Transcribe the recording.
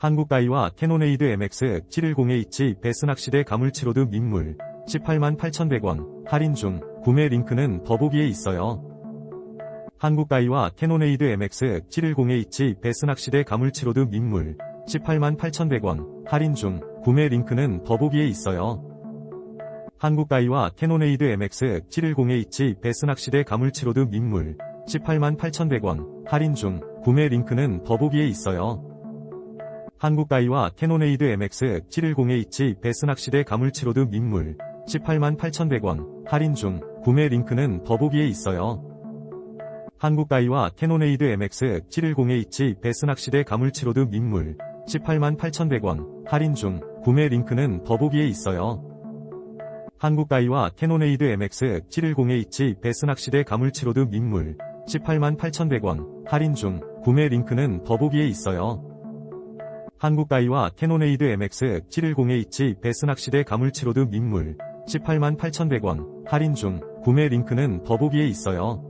한국가이와 캐노네이드 MX 710H 베스낚시대 가물치로드 민물 18만 8,100원 할인 중 구매 링크는 더보기에 있어요. 한국가이와 캐노네이드 MX 710H 베스낚시대 가물치로드 민물 18만 8,100원 할인 중 구매 링크는 더보기에 있어요. 한국가이와 캐노네이드 MX 710H 베스낚시대 가물치로드 민물 18만 8,100원 할인 중 구매 링크는 더보기에 있어요. 한국가이와 캐노네이드 MX 710H 베스낚시대 가물치로드 민물 18만 8,100원 할인 중 구매 링크는 더보기에 있어요. 한국가이와 캐노네이드 MX 710H 베스낚시대 가물치로드 민물 18만 8,100원 할인 중 구매 링크는 더보기에 있어요. 한국가이와 캐노네이드 MX 710H 베스낚시대 가물치로드 민물 18만 8,100원 할인 중 구매 링크는 더보기에 있어요. 한국가이와 캐노네이드 MX 710H 베스낚시대 가물치로드 민물 18만 8,100원 할인 중 구매 링크는 더보기에 있어요.